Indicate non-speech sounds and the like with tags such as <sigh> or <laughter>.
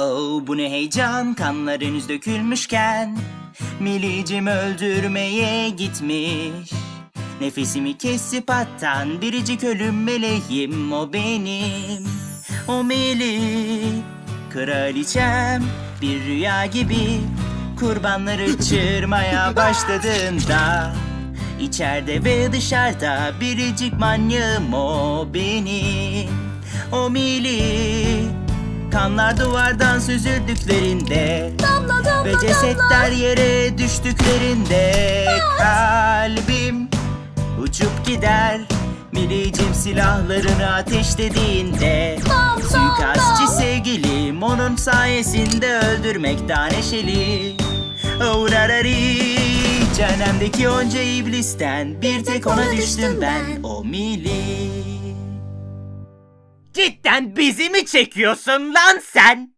Oh bu ne heyecan kanlar henüz dökülmüşken. Milicim öldürmeye gitmiş. Nefesimi kesip attan biricik ölüm meleğim o benim. O Meli Kraliçem bir rüya gibi Kurbanları çırmaya <laughs> başladığında İçeride ve dışarıda biricik manyağım o benim. O Mili Kanlar duvardan süzüldüklerinde Damla damla Ve cesetler yere düştüklerinde Kalbim uçup gider Milicim silahlarını ateşlediğinde bam, Suikastçı bam. sevgilim onun sayesinde öldürmek daha neşeli Uğrarari Cehennemdeki onca iblisten Bir tek ona düştüm ben O Mili Cidden bizi mi çekiyorsun lan sen?